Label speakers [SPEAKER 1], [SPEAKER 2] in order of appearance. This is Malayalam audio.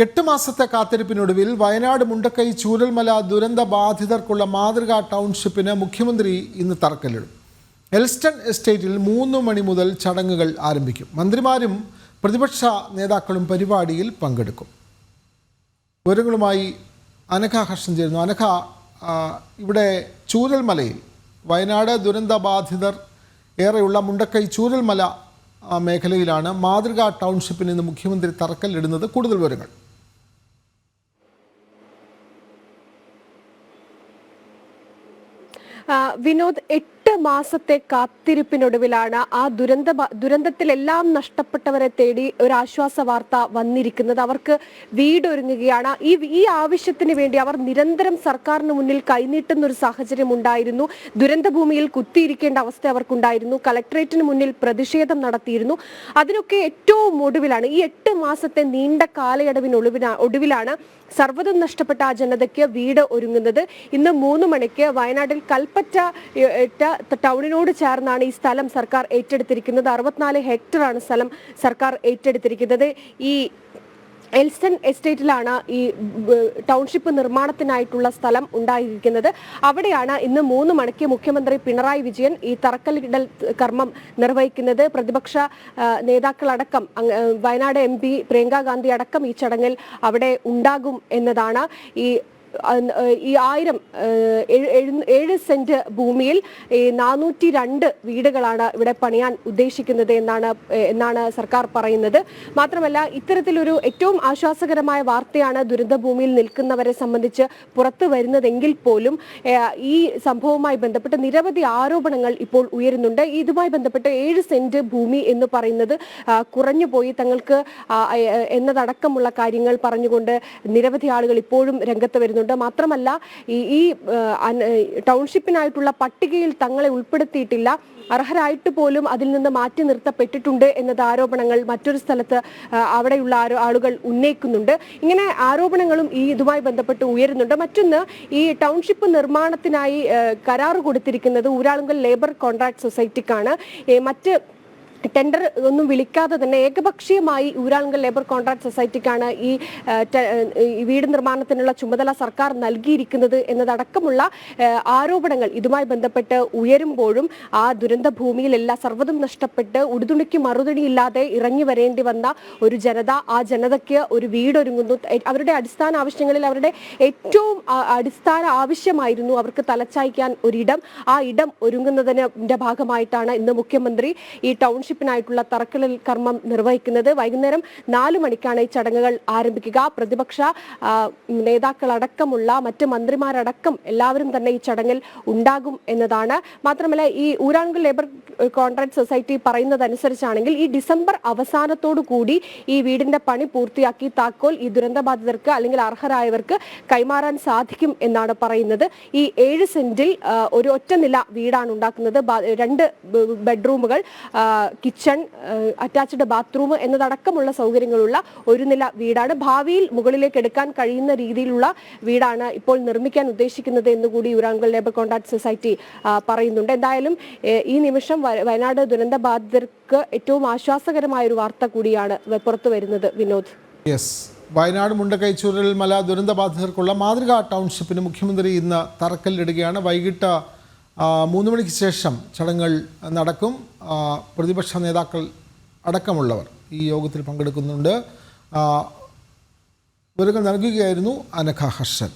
[SPEAKER 1] എട്ട് മാസത്തെ കാത്തിരിപ്പിനൊടുവിൽ വയനാട് മുണ്ടക്കൈ ചൂരൽമല ദുരന്ത ബാധിതർക്കുള്ള മാതൃകാ ടൗൺഷിപ്പിന് മുഖ്യമന്ത്രി ഇന്ന് തറക്കല്ലിടും. എൽസ്റ്റൺ എസ്റ്റേറ്റിൽ മൂന്ന് മണി മുതൽ ചടങ്ങുകൾ ആരംഭിക്കും. മന്ത്രിമാരും പ്രതിപക്ഷ നേതാക്കളും പരിപാടിയിൽ പങ്കെടുക്കും. വിവരങ്ങളുമായി അനഘ ഹർഷൻ ചേരുന്നു. അനഘ ഇവിടെ ചൂരൽമലയിൽ വയനാട് ദുരന്ത ബാധിതർ ഏറെയുള്ള മുണ്ടക്കൈ ചൂരൽമല മേഖലയിലാണ് മാതൃകാ ടൗൺഷിപ്പിന് ഇന്ന് മുഖ്യമന്ത്രി തറക്കല്ലിടുന്നത്. കൂടുതൽ വിവരങ്ങൾ.
[SPEAKER 2] വിനോദ് എട്ട് മാസത്തെ കാത്തിരിപ്പിനൊടുവിലാണ് ആ ദുരന്ത ദുരന്തത്തിലെല്ലാം നഷ്ടപ്പെട്ടവരെ തേടി ഒരു ആശ്വാസ വാർത്ത വന്നിരിക്കുന്നത്. അവർക്ക് വീടൊരുങ്ങുകയാണ്. ഈ ഈ ആവശ്യത്തിന് വേണ്ടി അവർ നിരന്തരം സർക്കാരിന് മുന്നിൽ കൈനീട്ടുന്ന ഒരു സാഹചര്യം ഉണ്ടായിരുന്നു. ദുരന്തഭൂമിയിൽ കുത്തിയിരിക്കേണ്ട അവസ്ഥ അവർക്കുണ്ടായിരുന്നു. കലക്ട്രേറ്റിന് മുന്നിൽ പ്രതിഷേധം നടത്തിയിരുന്നു. അതിനൊക്കെ ഏറ്റവും ഒടുവിലാണ് ഈ എട്ട് മാസത്തെ നീണ്ട കാലയളവിനൊടുവിനാ ഒടുവിലാണ് സർവതും നഷ്ടപ്പെട്ട ആ ജനതയ്ക്ക് വീട് ഒരുങ്ങുന്നത് ഇന്ന് മൂന്ന് മണിക്ക് വയനാട്ടിൽ കൽപ്പറ്റ ടൗണിനോട് ചേർന്നാണ് ഈ സ്ഥലം സർക്കാർ ഏറ്റെടുത്തിരിക്കുന്നത്. അറുപത്തിനാല് ഹെക്ടറാണ് സ്ഥലം സർക്കാർ ഏറ്റെടുത്തിരിക്കുന്നത്. ഈ എൽസ്റ്റൺ എസ്റ്റേറ്റിലാണ് ഈ ടൗൺഷിപ്പ് നിർമ്മാണത്തിനായിട്ടുള്ള സ്ഥലം ഉണ്ടായിരിക്കുന്നത്. അവിടെയാണ് ഇന്ന് മൂന്ന് മണിക്ക് മുഖ്യമന്ത്രി പിണറായി വിജയൻ ഈ തറക്കല്ലിടൽ കർമ്മം നിർവഹിക്കുന്നത്. പ്രതിപക്ഷ നേതാക്കളടക്കം വയനാട് എം പി പ്രിയങ്ക ഗാന്ധി അടക്കം ഈ ചടങ്ങിൽ അവിടെ ഉണ്ടാകും എന്നതാണ് ഈ ഈ ആയിരം ഏഴ് സെന്റ് ഭൂമിയിൽ നാനൂറ്റി രണ്ട് വീടുകളാണ് ഇവിടെ പണിയാൻ ഉദ്ദേശിക്കുന്നത് എന്നാണ് എന്നാണ് സർക്കാർ പറയുന്നത്. മാത്രമല്ല ഇത്തരത്തിലൊരു ഏറ്റവും ആശ്വാസകരമായ വാർത്തയാണ് ദുരന്തഭൂമിയിൽ നിൽക്കുന്നവരെ സംബന്ധിച്ച് പുറത്തു വരുന്നതെങ്കിൽ പോലും ഈ സംഭവവുമായി ബന്ധപ്പെട്ട് നിരവധി ആരോപണങ്ങൾ ഇപ്പോൾ ഉയരുന്നുണ്ട്. ഇതുമായി ബന്ധപ്പെട്ട് ഏഴ് സെന്റ് ഭൂമി എന്ന് പറയുന്നത് കുറഞ്ഞു പോയി. തങ്ങൾക്ക് എന്നതടക്കമുള്ള കാര്യങ്ങൾ പറഞ്ഞുകൊണ്ട് നിരവധി ആളുകൾ ഇപ്പോഴും രംഗത്ത് വരുന്നുണ്ട്. മാത്രമല്ല ഈ ഈ ടൗൺഷിപ്പിനായിട്ടുള്ള പട്ടികയിൽ തങ്ങളെ ഉൾപ്പെടുത്തിയിട്ടില്ല. അർഹരായിട്ട് പോലും അതിൽ നിന്ന് മാറ്റി നിർത്തപ്പെട്ടിട്ടുണ്ട് എന്നത് ആരോപണങ്ങൾ മറ്റൊരു സ്ഥലത്ത് അവിടെയുള്ള ആരോ ആളുകൾ ഉന്നയിക്കുന്നുണ്ട്. ഇങ്ങനെ ആരോപണങ്ങളും ഈ ഇതുമായി ബന്ധപ്പെട്ട് ഉയരുന്നുണ്ട്. മറ്റൊന്ന് ഈ ടൗൺഷിപ്പ് നിർമ്മാണത്തിനായി കരാർ കൊടുത്തിരിക്കുന്നത് ഊരാളുങ്കൽ ലേബർ കോൺട്രാക്ട് സൊസൈറ്റിക്കാണ്. മറ്റ് ടെൻഡർ ഒന്നും വിളിക്കാതെ തന്നെ ഏകപക്ഷീയമായി ഊരാളുങ്കൽ ലേബർ കോൺട്രാക്ട് സൊസൈറ്റിക്കാണ് ഈ വീട് നിർമ്മാണത്തിനുള്ള ചുമതല സർക്കാർ നൽകിയിരിക്കുന്നത് എന്നതടക്കമുള്ള ആരോപണങ്ങൾ ഇതുമായി ബന്ധപ്പെട്ട് ഉയരുമ്പോഴും ആ ദുരന്ത ഭൂമിയിലെല്ലാം സർവതും നഷ്ടപ്പെട്ട് ഉടുതുണിക്ക് മറുതുണിയില്ലാതെ ഇറങ്ങി വരേണ്ടി വന്ന ഒരു ജനത ആ ജനതയ്ക്ക് ഒരു വീടൊരുങ്ങുന്നു. അവരുടെ അടിസ്ഥാന ആവശ്യങ്ങളിൽ അവരുടെ ഏറ്റവും അടിസ്ഥാന ആവശ്യമായിരുന്നു അവർക്ക് തലച്ചായ്ക്കാൻ ഒരിടം. ആ ഇടം ഒരുങ്ങുന്നതിന്റെ ഭാഗമായിട്ടാണ് ഇന്ന് മുഖ്യമന്ത്രി ഈ ടൗൺഷിപ്പിനായിട്ടുള്ള തറക്കല്ലിൽ കർമ്മം നിർവഹിക്കുന്നത്. വൈകുന്നേരം നാലു മണിക്കാണ് ഈ ചടങ്ങുകൾ ആരംഭിക്കുക. പ്രതിപക്ഷ നേതാക്കളടക്കമുള്ള മറ്റ് മന്ത്രിമാരടക്കം എല്ലാവരും തന്നെ ഈ ചടങ്ങിൽ ഉണ്ടാകും എന്നതാണ്. മാത്രമല്ല ഈ ഊരാങ്കൽ ലേബർ കോൺട്രാക്ട് സൊസൈറ്റി പറയുന്നതനുസരിച്ചാണെങ്കിൽ ഈ ഡിസംബർ അവസാനത്തോടു കൂടി ഈ വീടിന്റെ പണി പൂർത്തിയാക്കി താക്കോൽ ഈ ദുരന്തബാധിതർക്ക് അല്ലെങ്കിൽ അർഹരായവർക്ക് കൈമാറാൻ സാധിക്കും എന്നാണ് പറയുന്നത്. ഈ ഏഴ് സെന്റിൽ ഒരു ഒറ്റ നില വീടാണ് ഉണ്ടാക്കുന്നത്. രണ്ട് ബെഡ്റൂമുകൾ കിച്ചൺ അറ്റാച്ച്ഡ് ബാത്റൂം എന്നതടക്കമുള്ള സൗകര്യങ്ങളുള്ള ഒരു നില വീടാണ്. ഭാവിയിൽ മുകളിലേക്ക് എടുക്കാൻ കഴിയുന്ന രീതിയിലുള്ള വീടാണ് ഇപ്പോൾ നിർമ്മിക്കാൻ ഉദ്ദേശിക്കുന്നത് എന്നുകൂടി യൂരാങ്കൽ ലേബർ കോൺട്രാക്ട് സൊസൈറ്റി പറയുന്നുണ്ട്. എന്തായാലും ഈ നിമിഷം വയനാട് ദുരന്ത ബാധിതർക്ക് ഏറ്റവും ആശ്വാസകരമായ ഒരു വാർത്ത കൂടിയാണ് പുറത്തു വരുന്നത്. വിനോദ്.
[SPEAKER 1] യെസ്. വയനാട് മുണ്ടക്കൈച്ചൂരൽ മല ദുരന്തബാധിതർക്കുള്ള മാതൃകാ ടൗൺഷിപ്പിന് മുഖ്യമന്ത്രി ഇന്ന് തറക്കല്ലിടുകയാണ്. വൈകിട്ട് മൂന്ന് മണിക്ക് ശേഷം ചടങ്ങുകൾ നടക്കും. പ്രതിപക്ഷ നേതാക്കൾ അടക്കമുള്ളവർ ഈ യോഗത്തിൽ പങ്കെടുക്കുന്നുണ്ട്. വിവരങ്ങൾ നൽകുകയായിരുന്നു അനഘ ഹർഷൻ.